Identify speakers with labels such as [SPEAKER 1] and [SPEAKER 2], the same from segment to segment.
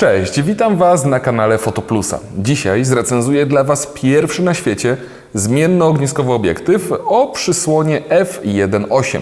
[SPEAKER 1] Cześć, witam Was na kanale Fotoplusa. Dzisiaj zrecenzuję dla Was pierwszy na świecie zmienno-ogniskowy obiektyw o przysłonie f1.8.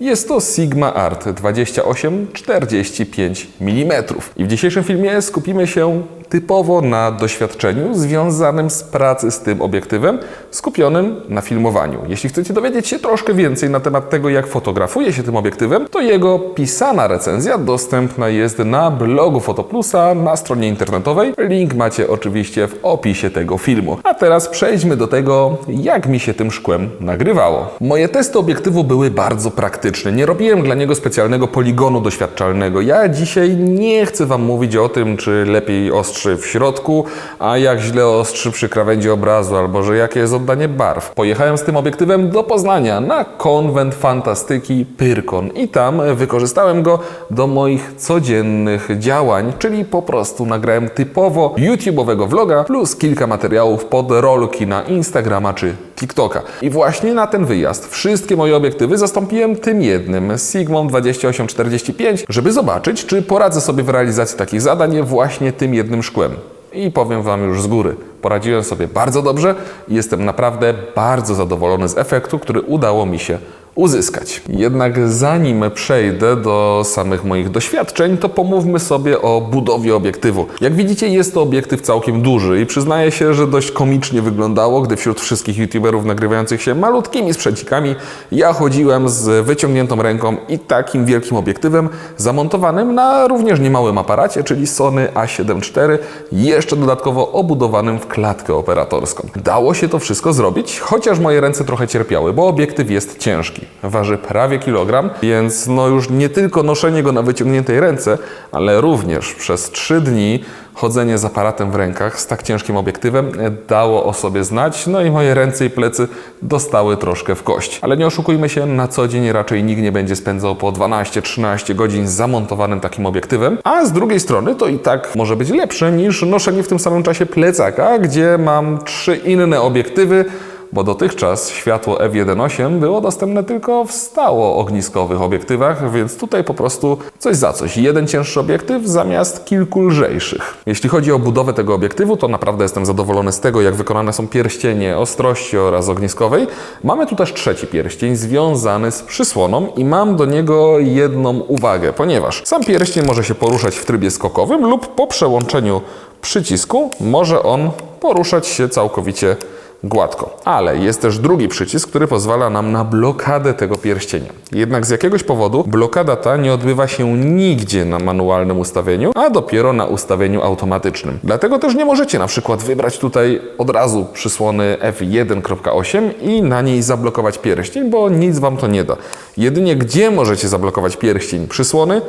[SPEAKER 1] Jest to Sigma Art 28-45 mm. I w dzisiejszym filmie skupimy się typowo na doświadczeniu związanym z pracy z tym obiektywem, skupionym na filmowaniu. Jeśli chcecie dowiedzieć się troszkę więcej na temat tego, jak fotografuje się tym obiektywem, to jego pisana recenzja dostępna jest na blogu Fotoplusa na stronie internetowej. Link macie oczywiście w opisie tego filmu. A teraz przejdźmy do tego, jak mi się tym szkłem nagrywało. Moje testy obiektywu były bardzo praktyczne. Nie robiłem dla niego specjalnego poligonu doświadczalnego. Ja dzisiaj nie chcę Wam mówić o tym, czy lepiej ostrzy w środku, a jak źle ostrzy przy krawędzi obrazu, albo że jakie jest oddanie barw. Pojechałem z tym obiektywem do Poznania na konwent fantastyki Pyrkon i tam wykorzystałem go do moich codziennych działań, czyli po prostu nagrałem typowo YouTube'owego vloga plus kilka materiałów pod rolki na Instagrama czy TikToka. I właśnie na ten wyjazd wszystkie moje obiektywy zastąpiłem tym jednym, Sigmą 2845, żeby zobaczyć, czy poradzę sobie w realizacji takich zadań właśnie tym jednym szkłem. I powiem Wam już z góry, poradziłem sobie bardzo dobrze i jestem naprawdę bardzo zadowolony z efektu, który udało mi się uzyskać. Jednak zanim przejdę do samych moich doświadczeń, to pomówmy sobie o budowie obiektywu. Jak widzicie, jest to obiektyw całkiem duży i przyznaję się, że dość komicznie wyglądało, gdy wśród wszystkich youtuberów nagrywających się malutkimi sprzęcikami, ja chodziłem z wyciągniętą ręką i takim wielkim obiektywem zamontowanym na również niemałym aparacie, czyli Sony A7 IV, jeszcze dodatkowo obudowanym w klatkę operatorską. Dało się to wszystko zrobić, chociaż moje ręce trochę cierpiały, bo obiektyw jest ciężki. Waży prawie kilogram, więc no już nie tylko noszenie go na wyciągniętej ręce, ale również przez 3 dni chodzenie z aparatem w rękach z tak ciężkim obiektywem dało o sobie znać, no i moje ręce i plecy dostały troszkę w kość. Ale nie oszukujmy się, na co dzień raczej nikt nie będzie spędzał po 12-13 godzin zamontowanym takim obiektywem, a z drugiej strony to i tak może być lepsze niż noszenie w tym samym czasie plecaka, gdzie mam trzy inne obiektywy, bo dotychczas światło f1.8 było dostępne tylko w stało ogniskowych obiektywach, więc tutaj po prostu coś za coś. Jeden cięższy obiektyw zamiast kilku lżejszych. Jeśli chodzi o budowę tego obiektywu, to naprawdę jestem zadowolony z tego, jak wykonane są pierścienie ostrości oraz ogniskowej. Mamy tu też trzeci pierścień związany z przysłoną i mam do niego jedną uwagę, ponieważ sam pierścień może się poruszać w trybie skokowym lub po przełączeniu przycisku może on poruszać się całkowicie gładko. Ale jest też drugi przycisk, który pozwala nam na blokadę tego pierścienia. Jednak z jakiegoś powodu blokada ta nie odbywa się nigdzie na manualnym ustawieniu, a dopiero na ustawieniu automatycznym. Dlatego też nie możecie na przykład wybrać tutaj od razu przysłony F1.8 i na niej zablokować pierścień, bo nic wam to nie da. Jedynie gdzie możecie zablokować pierścień przysłony,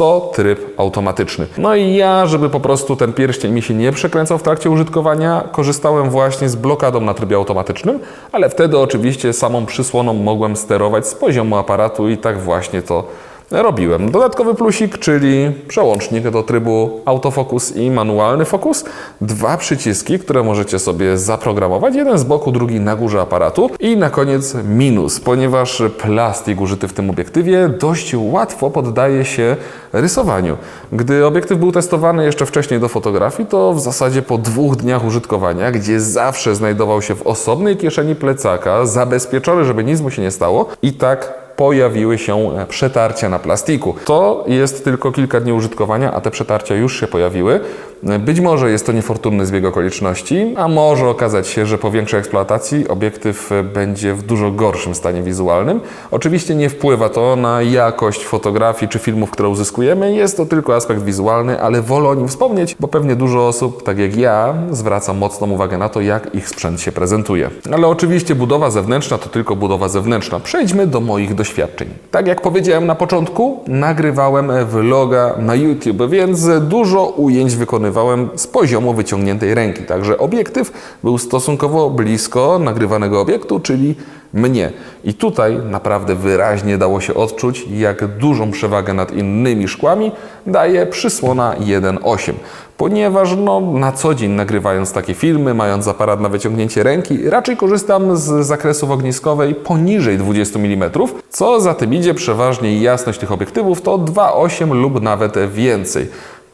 [SPEAKER 1] to tryb automatyczny. No i ja, żeby po prostu ten pierścień mi się nie przekręcał w trakcie użytkowania, korzystałem właśnie z blokadą na trybie automatycznym, ale wtedy oczywiście samą przysłoną mogłem sterować z poziomu aparatu i tak właśnie to robiłem. Dodatkowy plusik, czyli przełącznik do trybu autofokus i manualny fokus. Dwa przyciski, które możecie sobie zaprogramować. Jeden z boku, drugi na górze aparatu. I na koniec minus, ponieważ plastik użyty w tym obiektywie dość łatwo poddaje się rysowaniu. Gdy obiektyw był testowany jeszcze wcześniej do fotografii, to w zasadzie po dwóch dniach użytkowania, gdzie zawsze znajdował się w osobnej kieszeni plecaka, zabezpieczony, żeby nic mu się nie stało, i tak pojawiły się przetarcia na plastiku. To jest tylko kilka dni użytkowania, a te przetarcia już się pojawiły. Być może jest to niefortunny zbieg okoliczności, a może okazać się, że po większej eksploatacji obiektyw będzie w dużo gorszym stanie wizualnym. Oczywiście nie wpływa to na jakość fotografii czy filmów, które uzyskujemy, jest to tylko aspekt wizualny, ale wolę o nim wspomnieć, bo pewnie dużo osób, tak jak ja, zwraca mocną uwagę na to, jak ich sprzęt się prezentuje. Ale oczywiście budowa zewnętrzna to tylko budowa zewnętrzna. Przejdźmy do moich doświadczeń. Tak jak powiedziałem na początku, nagrywałem vloga na YouTube, więc dużo ujęć wykonywałem z poziomu wyciągniętej ręki. Także obiektyw był stosunkowo blisko nagrywanego obiektu, czyli mnie. I tutaj naprawdę wyraźnie dało się odczuć, jak dużą przewagę nad innymi szkłami daje przysłona 1.8. Ponieważ no, na co dzień nagrywając takie filmy, mając aparat na wyciągnięcie ręki, raczej korzystam z zakresów ogniskowej poniżej 20 mm, co za tym idzie przeważnie jasność tych obiektywów to 2.8 lub nawet więcej.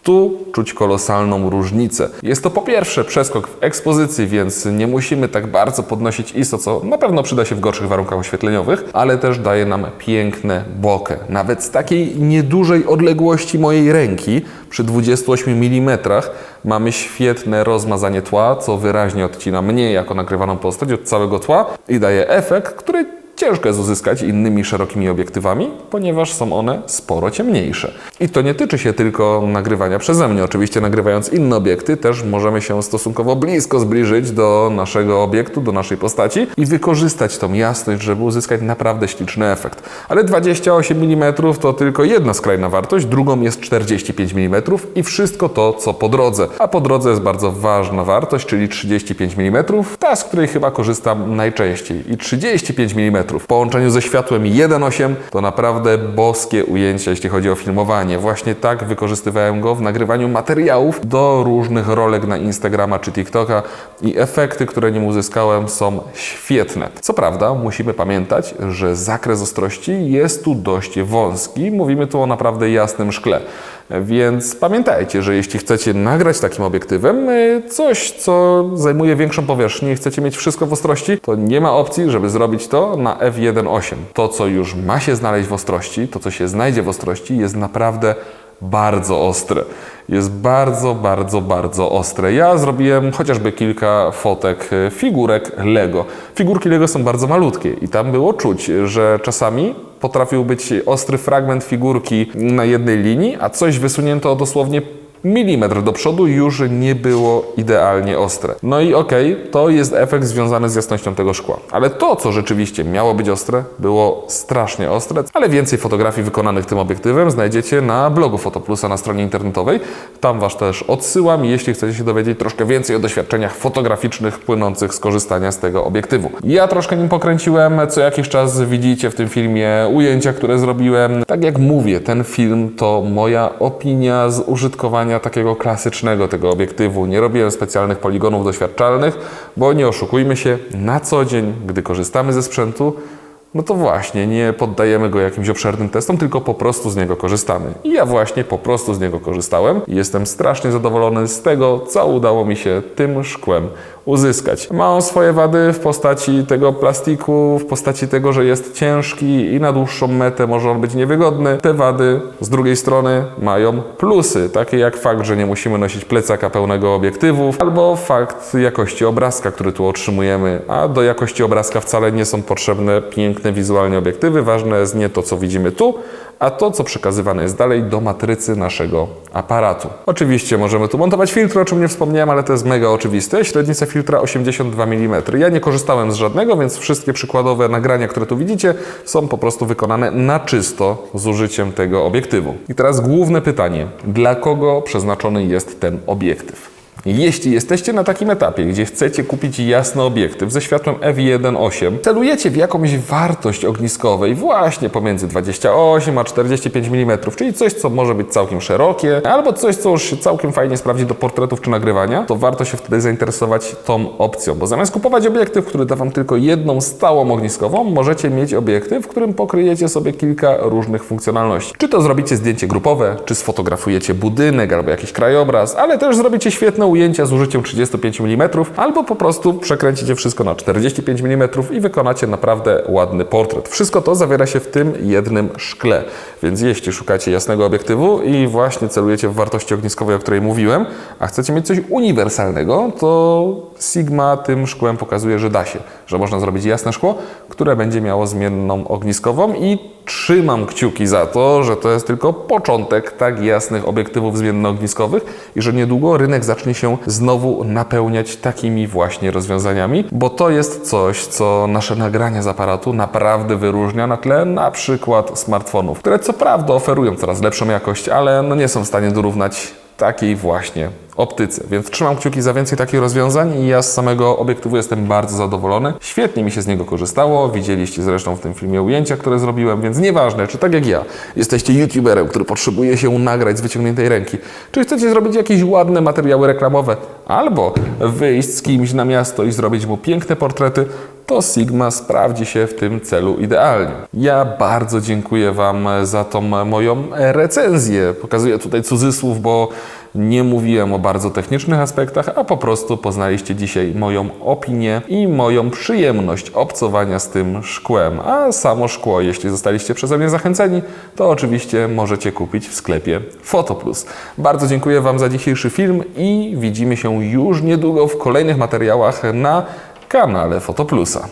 [SPEAKER 1] Tu czuć kolosalną różnicę. Jest to po pierwsze przeskok w ekspozycji, więc nie musimy tak bardzo podnosić ISO, co na pewno przyda się w gorszych warunkach oświetleniowych, ale też daje nam piękne bokeh. Nawet z takiej niedużej odległości mojej ręki, przy 28 mm, mamy świetne rozmazanie tła, co wyraźnie odcina mnie jako nagrywaną postać od całego tła i daje efekt, który ciężko jest uzyskać innymi szerokimi obiektywami, ponieważ są one sporo ciemniejsze. I to nie tyczy się tylko nagrywania przeze mnie. Oczywiście nagrywając inne obiekty też możemy się stosunkowo blisko zbliżyć do naszego obiektu, do naszej postaci i wykorzystać tą jasność, żeby uzyskać naprawdę śliczny efekt. Ale 28 mm to tylko jedna skrajna wartość, drugą jest 45 mm i wszystko to, co po drodze. A po drodze jest bardzo ważna wartość, czyli 35 mm, ta, z której chyba korzystam najczęściej. I 35 mm w połączeniu ze światłem 1.8 to naprawdę boskie ujęcia, jeśli chodzi o filmowanie. Właśnie tak wykorzystywałem go w nagrywaniu materiałów do różnych rolek na Instagrama czy TikToka i efekty, które nim uzyskałem są świetne. Co prawda musimy pamiętać, że zakres ostrości jest tu dość wąski. Mówimy tu o naprawdę jasnym szkle. Więc pamiętajcie, że jeśli chcecie nagrać takim obiektywem y, coś, co zajmuje większą powierzchnię i chcecie mieć wszystko w ostrości, to nie ma opcji, żeby zrobić to na f1.8. To, co już ma się znaleźć w ostrości, to, co się znajdzie w ostrości, jest naprawdę bardzo ostre. Jest bardzo, bardzo, bardzo ostre. Ja zrobiłem chociażby kilka fotek y, figurek Lego. Figurki Lego są bardzo malutkie i tam było czuć, że czasami potrafił być ostry fragment figurki na jednej linii, a coś wysunięto dosłownie milimetr do przodu już nie było idealnie ostre. No i okej, to jest efekt związany z jasnością tego szkła. Ale to, co rzeczywiście miało być ostre, było strasznie ostre, ale więcej fotografii wykonanych tym obiektywem znajdziecie na blogu Fotoplusa na stronie internetowej. Tam Was też odsyłam, jeśli chcecie się dowiedzieć troszkę więcej o doświadczeniach fotograficznych płynących z korzystania z tego obiektywu. Ja troszkę nim pokręciłem, co jakiś czas widzicie w tym filmie ujęcia, które zrobiłem. Tak jak mówię, ten film to moja opinia z użytkowania takiego klasycznego tego obiektywu. Nie robiłem specjalnych poligonów doświadczalnych, bo nie oszukujmy się, na co dzień, gdy korzystamy ze sprzętu, no to właśnie nie poddajemy go jakimś obszernym testom, tylko po prostu z niego korzystamy. I ja właśnie po prostu z niego korzystałem i jestem strasznie zadowolony z tego, co udało mi się tym szkłem uzyskać. Ma on swoje wady w postaci tego plastiku, w postaci tego, że jest ciężki i na dłuższą metę może on być niewygodny. Te wady z drugiej strony mają plusy, takie jak fakt, że nie musimy nosić plecaka pełnego obiektywów, albo fakt jakości obrazka, który tu otrzymujemy, a do jakości obrazka wcale nie są potrzebne piękne wizualnie obiektywy, ważne jest nie to, co widzimy tu, a to, co przekazywane jest dalej do matrycy naszego aparatu. Oczywiście możemy tu montować filtry, o czym nie wspomniałem, ale to jest mega oczywiste. Średnica filtra 82 mm. Ja nie korzystałem z żadnego, więc wszystkie przykładowe nagrania, które tu widzicie, są po prostu wykonane na czysto z użyciem tego obiektywu. I teraz główne pytanie. Dla kogo przeznaczony jest ten obiektyw? Jeśli jesteście na takim etapie, gdzie chcecie kupić jasny obiektyw ze światłem f1.8, celujecie w jakąś wartość ogniskowej właśnie pomiędzy 28 a 45 mm, czyli coś, co może być całkiem szerokie, albo coś, co już się całkiem fajnie sprawdzi do portretów czy nagrywania, to warto się wtedy zainteresować tą opcją, bo zamiast kupować obiektyw, który da Wam tylko jedną stałą ogniskową, możecie mieć obiektyw, w którym pokryjecie sobie kilka różnych funkcjonalności. Czy to zrobicie zdjęcie grupowe, czy sfotografujecie budynek albo jakiś krajobraz, ale też zrobicie świetne ujęcia z użyciem 35 mm, albo po prostu przekręcicie wszystko na 45 mm i wykonacie naprawdę ładny portret. Wszystko to zawiera się w tym jednym szkle. Więc jeśli szukacie jasnego obiektywu i właśnie celujecie w wartości ogniskowej, o której mówiłem, a chcecie mieć coś uniwersalnego, to Sigma tym szkłem pokazuje, że da się, że można zrobić jasne szkło, które będzie miało zmienną ogniskową i trzymam kciuki za to, że to jest tylko początek tak jasnych obiektywów zmiennoogniskowych i że niedługo rynek zacznie się znowu napełniać takimi właśnie rozwiązaniami, bo to jest coś, co nasze nagrania z aparatu naprawdę wyróżnia na tle na przykład smartfonów, które co prawda oferują coraz lepszą jakość, ale no nie są w stanie dorównać takiej właśnie optyce. Więc trzymam kciuki za więcej takich rozwiązań i ja z samego obiektywu jestem bardzo zadowolony. Świetnie mi się z niego korzystało. Widzieliście zresztą w tym filmie ujęcia, które zrobiłem, więc nieważne, czy tak jak ja, jesteście youtuberem, który potrzebuje się nagrać z wyciągniętej ręki, czy chcecie zrobić jakieś ładne materiały reklamowe, albo wyjść z kimś na miasto i zrobić mu piękne portrety, to Sigma sprawdzi się w tym celu idealnie. Ja bardzo dziękuję Wam za tą moją recenzję. Pokazuję tutaj cudzysłów, bo nie mówiłem o bardzo technicznych aspektach, a po prostu poznaliście dzisiaj moją opinię i moją przyjemność obcowania z tym szkłem. A samo szkło, jeśli zostaliście przeze mnie zachęceni, to oczywiście możecie kupić w sklepie Fotoplus. Bardzo dziękuję Wam za dzisiejszy film i widzimy się już niedługo w kolejnych materiałach na kanale Fotoplusa.